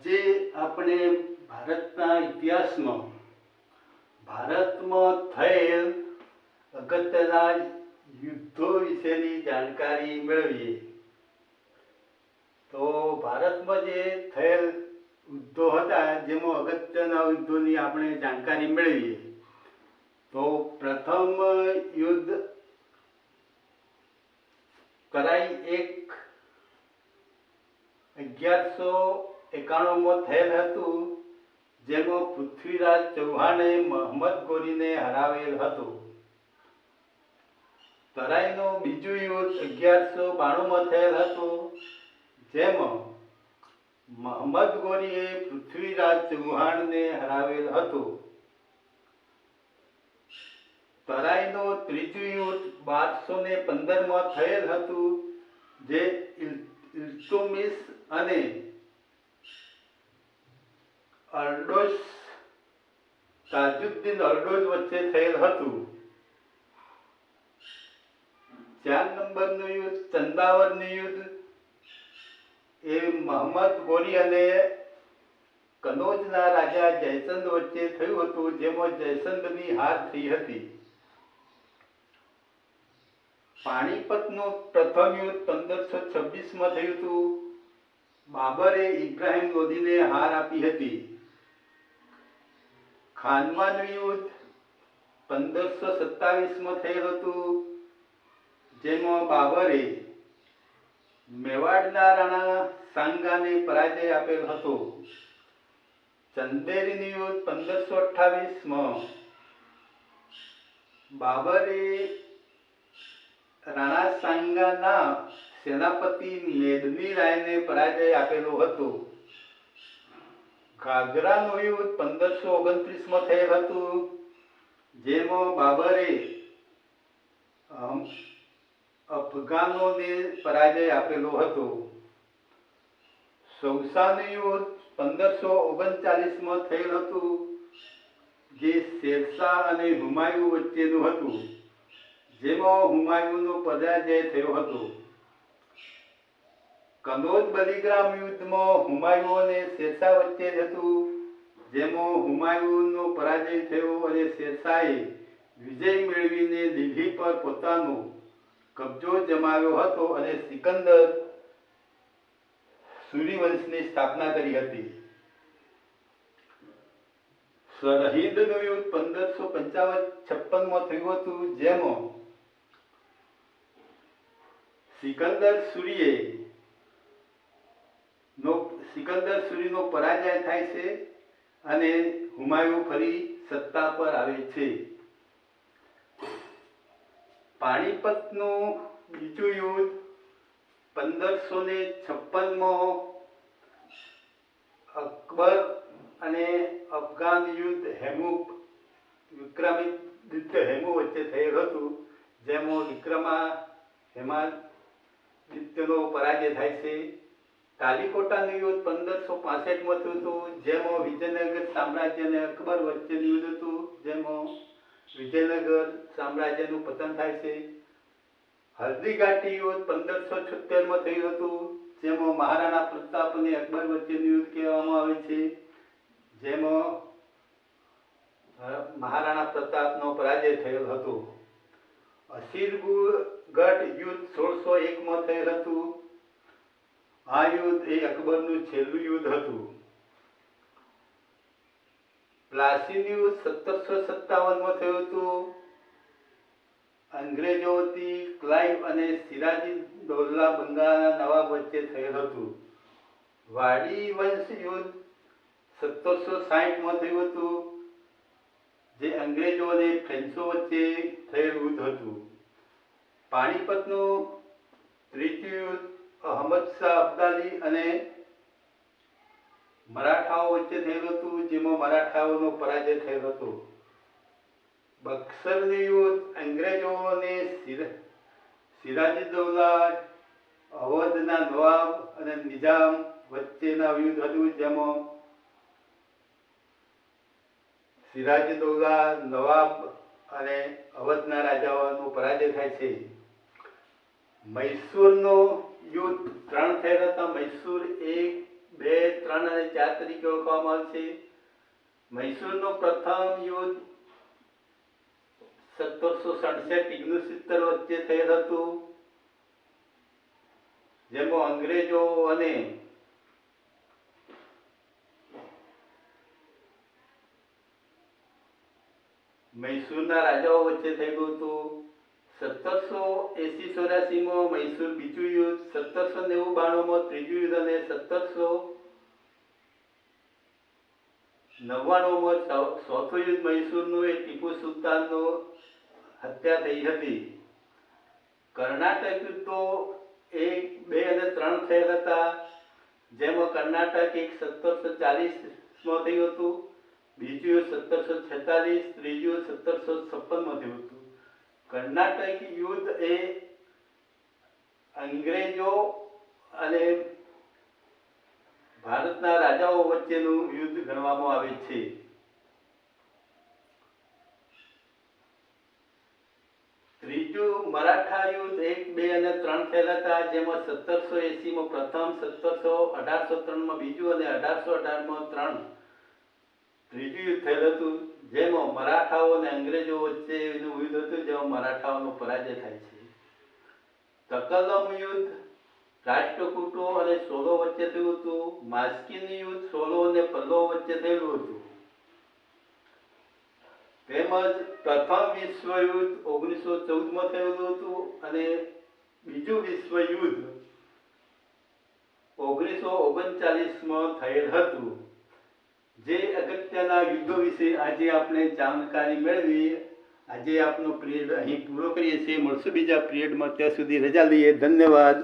આજે આપણે ભારતના ઇતિહાસમાં ભારતમાં થયેલ અગત્યના યુદ્ધો વિશેની જાણકારી મેળવીએ. તો ભારતમાં જે થયેલ યુદ્ધો હતા, જેમાં અગત્યના યુદ્ધોની આપણે જાણકારી મેળવીએ. તો પ્રથમ યુદ્ધ કરાઈ એક અગિયારસો એકાણુંમાં થયેલ હતું, જેમાં પૃથ્વીરાજ ચૌહાણે મોહમ્મદ ગોરીને હરાવેલ હતું. તરાઈનો બીજું યુદ્ધ અગિયારસો બાણુંમાં થયેલ હતો, જેમાં મોહમ્મદ ગોરીએ પૃથ્વીરાજ ચૌહાણને હરાવેલ હતો. તરાઈનો ત્રીજું યુદ્ધ બારસો ને પંદરમાં થયેલ હતું, જે ઇલ- ઇલ્તુમિસ અને અરડોસ તાજુદ્દીન અરડોસ વચ્ચે થયેલ હતું. ચાર નંબરનું યુદ્ધ, ચંદાવરનું યુદ્ધ, એ મોહમ્મદ ગોરી અને કનોજના રાજા જયચંદ વચ્ચે થયું હતું, જેમાં જયચંદની હાર થઈ હતી. પાણીપતનું પ્રથમ યુદ્ધ પંદરસો છવ્વીસમાં થયું હતું. બાબરે ઇબ્રાહિમ લોધીને હાર આપી હતી. ખાનવાનું યુદ્ધ પંદરસો સત્તાવીસમાં થયેલું હતું, જેમાં બાબરે મેવાડના રાણા સાંગાને પરાજય આપેલ હતો. ચંદેરીનું યુદ્ધ પંદરસો અઠ્ઠાવીસમાં બાબરે રાણા સાંગાના સેનાપતિ મેદની રાયને પરાજય આપેલો હતો. ઘાઘરાનું યુદ્ધ પંદરસો ઓગણત્રીસમાં થયેલ હતું, જેમાં બાબરે અફઘાનોને પરાજય આપેલો હતો. સૌસાનું યુદ્ધ પંદરસો ઓગણચાલીસમાં થયેલ હતું, જે શેરશાહ અને હુમાયુ વચ્ચેનું હતું, જેમાં હુમાયુનો પરાજય થયો હતો. કનોજ બલિગ્રામ યુદ્ધમાં હુમાયુ અને શેરશાહ વચ્ચે હતું જેમાં હુમાયુનો પરાજય થયો અને શેરશાહે વિજય મેળવીને દિલ્હી પર પોતાનો કબજો જમાવ્યો હતો અને સિકંદર સૂર્યવંશની સ્થાપના કરી હતી. સરહિંદનું યુદ્ધ પંદરસો પંચાવન છપ્પનમાં થયું હતું, જેમાં સિકંદર સૂર્યે સિકંદર સૂરીનો પરાજય થાય છે અને હુમાયુ ફરી સત્તા પર આવે છે. પાણીપતનું બીજું યુદ્ધ પંદરસો ને છપ્પનમાં અકબર અને અફઘાન યુદ્ધ હેમુ વિક્રમાદિત્ય હેમુ વચ્ચે થયેલ હતું, જેમાં વિક્રમા હેમાદિત્યનો પરાજય થાય છે. કાલીકોટાનું યુદ્ધ પંદરસો પાસઠમાં થયું હતું, જેમાં વિજયનગર સામ્રાજ્ય અને અકબર વચ્ચેનું યુદ્ધ હતું, જેમાં વિજયનગર સામ્રાજ્યનું પતન થાય છે. હલ્દીઘાટી યુદ્ધ પંદરસો છોતેરમાં થયું હતું, જેમાં મહારાણા પ્રતાપ અને અકબર વચ્ચેનું યુદ્ધ કહેવામાં આવે છે. જેમાં મહારાણા પ્રતાપનો પરાજય થયેલ હતો. અસીરગઢ યુદ્ધ સોળસો એકમાં થયેલ હતું. આ યુદ્ધ એ અકબરનું છેલ્લું યુદ્ધ હતું. પ્લાસીનું યુદ્ધ સત્તરસો સત્તાવનમાં થયું હતું. અંગ્રેજોથી ક્લાઇવ અને સિરાજી દૌલા બંગાળના નવાબ વચ્ચે થયેલ હતું. વાડી વંશ યુદ્ધ સત્તરસો સાહીઠમાં થયું હતું, જે અંગ્રેજો અને ફ્રેન્ચો વચ્ચે થયેલ યુદ્ધ હતું. પાણીપતનું ત્રીજું યુદ્ધ અહમદ શાહ અબ્દાલી અને મરાઠાઓ વચ્ચે થયેલું હતું, જેમાં મરાઠાઓનો પરાજય થયેલો હતો. બક્સરનું યુદ્ધ અંગ્રેજો અને સિર- સિરાજુદ્દૌલા, અવધના નવાબ અને નિઝામ વચ્ચેના યુદ્ધ હતું, જેમાં સિરાજદૌલા નવાબ અને અવધના રાજાઓનો પરાજય થાય છે. મૈસૂરનો યુદ્ધ ત્રણ થયેલા હતા, મૈસૂર એક, બે, ત્રણ અને ચાર તરીકે ઓળખવામાં આવશે. મૈસૂરનો પ્રથમ યુદ્ધ સત્તરસો સડસઠ ઓગણસિત્તેર વચ્ચે થયેલ હતું, જેમાં અંગ્રેજો અને મૈસૂરના રાજાઓ વચ્ચે થયેલું હતું. સત્તરસો એસી ચોરાસીમાં મૈસૂર બીજું યુદ્ધ, સત્તરસો નેવું બાણુંમાં ત્રીજું યુદ્ધ અને સત્તરસો નવ્વાણુંમાં ચોથું યુદ્ધ મૈસૂરનું એ ટીપુ સુલતાનનું હત્યા થઈ હતી. કર્ણાટક યુદ્ધો એક બે અને ત્રણ થયેલ હતા. જેમાં કર્ણાટક એક સત્તરસો ચાલીસમાં થયું હતું, બીજું સત્તરસો છેતાલીસ, ત્રીજું સત્તરસો છપ્પનમાં થયું હતું. કર્ણાટક યુદ્ધ એ અંગ્રેજો અને ભારતના રાજાઓ વચ્ચેનું યુદ્ધ ગણવામાં આવે છે. ત્રીજું, મરાઠા યુદ્ધ એક, બે અને ત્રણ હતા જેમાં સત્તરસો એસીમાં પ્રથમ, સત્તરસો અઢારસો ત્રણમાં બીજું અને અઢારસો અઢારમાં ત્રણ. ત્રીજું યુદ્ધ થયેલું હતું, જેમાં મરાઠાઓ અને અંગ્રેજો વચ્ચેનું યુદ્ધ હતું, જેમાં મરાઠાઓનો પરાજય થાય છે. તકલમ યુદ્ધ, રાષ્ટ્રકૂટો અને સોલો વચ્ચે થયું હતું, માસ્કીનું યુદ્ધ, સોલો અને પલ્લો વચ્ચે થયેલું હતું. તેમજ પ્રથમ વિશ્વ યુદ્ધ ઓગણીસો ચૌદમાં થયેલું હતું અને બીજું વિશ્વ યુદ્ધ ઓગણીસો ઓગણચાલીસમાં થયેલ હતું. જે અગત્યના યુદ્ધો વિશે આજે આપણે જાણકારી મેળવી આજે આપનો પિરિયડ અહીં પૂરો કરીએ છીએ. મળશું બીજા પિરિયડમાં. ત્યાં સુધી રજા લઈએ. ધન્યવાદ.